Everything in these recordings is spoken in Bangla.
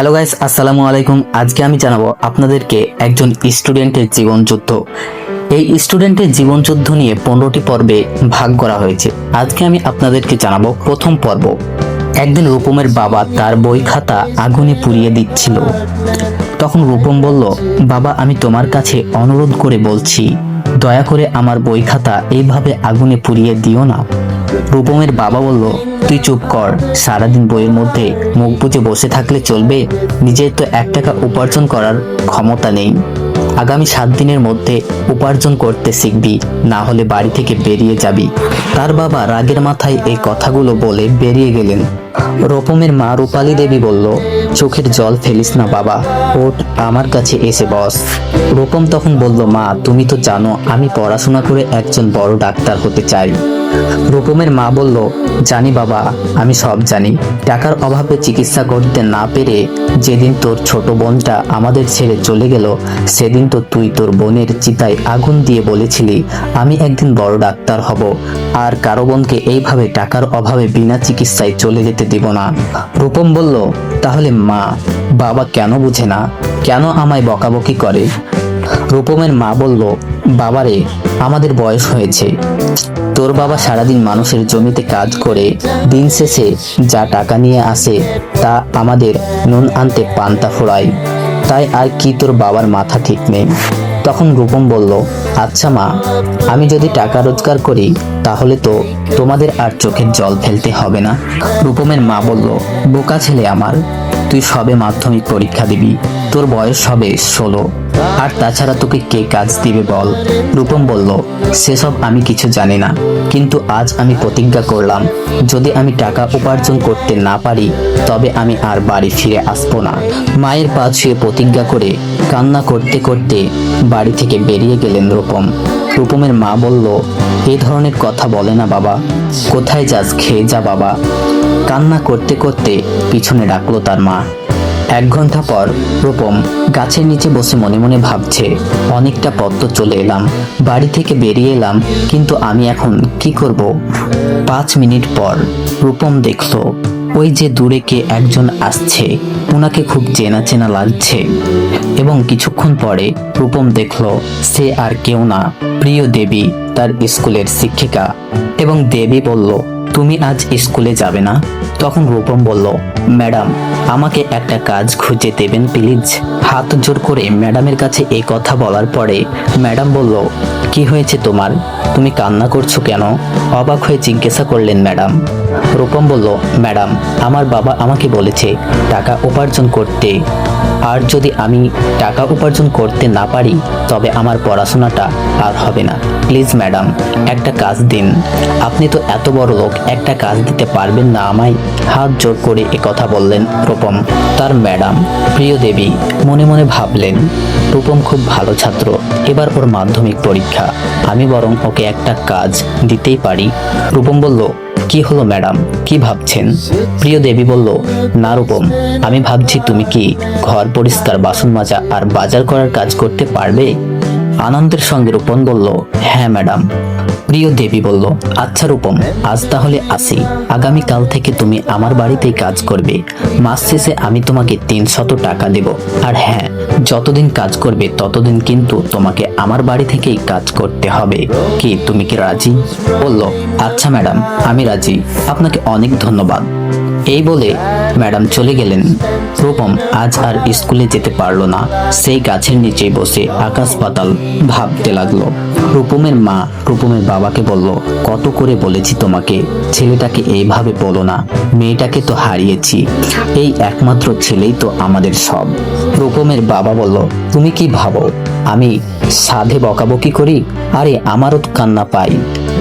হ্যালো গাইস, আসসালামু আলাইকুম। আজকে আমি জানাব আপনাদেরকে একজন স্টুডেন্টের জীবন যুদ্ধ এই স্টুডেন্টের জীবন যুদ্ধ নিয়ে পনেরোটি পর্বে ভাগ করা হয়েছে। আজকে আমি আপনাদেরকে জানাব প্রথম পর্ব। একদিন রূপমের বাবা তার বই খাতা আগুনে পুড়িয়ে দিচ্ছিল। তখন রূপম বলল, বাবা, আমি তোমার কাছে অনুরোধ করে বলছি দয়া করে আমার বই খাতা এইভাবে আগুনে পুড়িয়ে দিও না। রূপমের বাবা বলল, তুই চুপ কর, সারাদিন বইয়ের মধ্যে মুখ বুঝে বসে থাকলে চলবে। নিজের তো এক টাকা উপার্জন করার ক্ষমতা নেই। আগামী সাত দিনের মধ্যে উপার্জন করতে শিখবি, না হলে বাড়ি থেকে বেরিয়ে যাবি। তার বাবা রাগের মাথায় এই কথাগুলো বলে বেরিয়ে গেলেন। রূপমের মা রূপালী দেবী বলল, চোখের জল ফেলিস না বাবা ওট আমার কাছে এসে বস। রূপম তখন বলল, মা, তুমি তো জানো, আমি পড়াশোনা করে একজন বড় ডাক্তার হতে চাই। রূপমের মা বলল, জানি বাবা, আমি সব জানি। টাকার অভাবে চিকিৎসা করতে না পেরে যেদিন তোর ছোট বোনটা আমাদের ছেড়ে চলে গেল, সেদিন তো তুই তোর বোনের চিতায় আগুন দিয়ে বলেছিলি, আমি একদিন বড় ডাক্তার হব। আর কারও বোনকে এইভাবে টাকার অভাবে বিনা চিকিৎসায় চলে যেতে দিব না। রূপম বলল, তাহলে মা, বাবা কেন বুঝে না? কেন আমায় বকাবকি করে? রূপমের মা বলল, বাবারে, আমাদের বয়স হয়েছে। তোর বাবা সারাদিন মানুষের জমিতে কাজ করে, দিন শেষে যা টাকা নিয়ে আসে তা আমাদের নুন আনতে পান্তা ফোড়ায়। তাই আর কি তোর বাবার মাথা ঠিক নেই? তখন রূপম বলল আচ্ছা মা, আমি যদি টাকা রোজগার করি, তাহলে তো তোমাদের আর চোখের জল ফেলতে হবে না। রূপমের মা বলল, বোকা ছেলে আমার, তুই সবে মাধ্যমিক পরীক্ষা দিবি। তোর বয়স হবে ষোলো। আর তাছাড়া তোকে কে কাজ দিবে বল? রূপম বলল, সেসব আমি কিছু জানি না। কিন্তু আজ আমি প্রতিজ্ঞা করলাম, যদি আমি টাকা উপার্জন করতে না পারি, তবে আমি আর বাড়ি ফিরে আসব না। মায়ের পা ছুঁয়ে প্রতিজ্ঞা করে কান্না করতে করতে বাড়ি থেকে বেরিয়ে গেলেন রূপম। রূপমের মা বলল এই ধরনের কথা বলে না বাবা। কোথায় যাস, খেয়ে যা বাবা। কান্না করতে করতে পিছনে ডাকলো তার মা। এক ঘণ্টা পর রূপম গাছের নিচে বসে মনে মনে ভাবছে, অনেকটা পথ তো চলে এলাম, বাড়ি থেকে বেরিয়ে এলাম, কিন্তু আমি এখন কি করব? পাঁচ মিনিট পর রূপম দেখল, ওই যে দূরে কে একজন আসছে ওনাকে খুব চেনা চেনা লাগছে। এবং কিছুক্ষণ পরে রূপম দেখল, সে আর কেউ না, প্রিয় দেবী, তার স্কুলের শিক্ষিকা। এবং দেবী বলল, তুমি আজ স্কুলে যাবে না? তখন রূপম বলল, ম্যাডাম, আমাকে একটা কাজ খুঁজে দেবেন, প্লিজ। হাত জোর করে ম্যাডামের কাছে এই কথা বলার পরে ম্যাডাম বলল, কি হয়েছে তোমার? তুমি কান্না করছ কেন? অবাক হয়ে জিজ্ঞাসা করলেন ম্যাডাম। রূপম বলল, ম্যাডাম, আমার বাবা আমাকে বলেছে টাকা উপার্জন করতে। আর যদি আমি টাকা উপার্জন করতে না পারি, তবে আমার পড়াশোনাটা আর হবে না। প্লিজ, ম্যাডাম, একটা কাজ দিন। আপনি তো এত বড় লোক, একটা কাজ দিতে পারবেন না আমায়? হাত জোর করে এ কথা বললেন রূপম। তার ম্যাডাম, প্রিয় দেবী, মনে মনে ভাবলেন, রূপম খুব ভালো ছাত্র, এবার ওর মাধ্যমিক পরীক্ষা। আমি বরং ওকে একটা কাজ দিতেই পারি। রূপম বলল কি হলো, ম্যাডাম? কি ভাবছেন? প্রিয় দেবী বলল, না রূপম, আমি ভাবছি তুমি কি ঘর, পরিষ্কার, বাসন মাজা আর বাজার করার কাজ করতে পারবে? আনন্দের সঙ্গে রূপম বলল হ্যাঁ ম্যাডাম। প্রিয় দেবী বলল আচ্ছা রূপম, আজ তাহলে আসি। আগামী কাল থেকে তুমি আমার বাড়িতেই কাজ করবে। মাস শেষে আমি তোমাকে তিনশত টাকা দেব। আর হ্যাঁ যতদিন কাজ করবে, ততদিন কিন্তু তোমাকে আমার বাড়ি থেকেই কাজ করতে হবে। কি, তুমি কি রাজি? বলল আচ্ছা ম্যাডাম, আমি রাজি। আপনাকে অনেক ধন্যবাদ। এই বলে ম্যাডাম চলে গেলেন। রূপম আজ আর স্কুলে যেতে পারল না। সেই গাছের নিচে বসে আকাশ পাতাল ভাবতে লাগল। রূপমের মা রূপমের বাবাকে বলল, কত করে বলেছি তোমাকে, ছেলেটাকে এইভাবে বলো না। মেয়েটাকে তো হারিয়েছি। এই একমাত্র ছেলেই তো আমাদের সব। রূপমের বাবা বলল, তুমি কি ভাবো? আমি সাধে বকাবকি করি? আরে, আমারও কান্না পাই।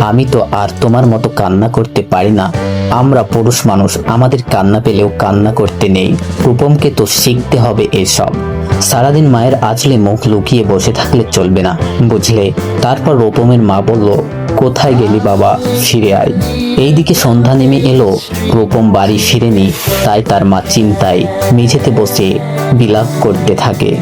আমি তো আর তোমার মতো কান্না করতে পারি না। আমরা পুরুষ মানুষ, আমাদের কান্না পেলেও কান্না করতে নেই। রূপমকে তো শিখতে হবে এসব। সারাদিন মায়ের আঁচলে মুখ লুকিয়ে বসে থাকলে চলবে না, বুঝলে? তারপর রূপমের মা বলল, কোথায় গেলি বাবা? ফিরে আয়। এইদিকে সন্ধ্যা নেমে এলো। রূপম বাড়ি ফিরেনি, তাই তার মা চিন্তায় মেঝেতে বসে বিলাপ করতে থাকে।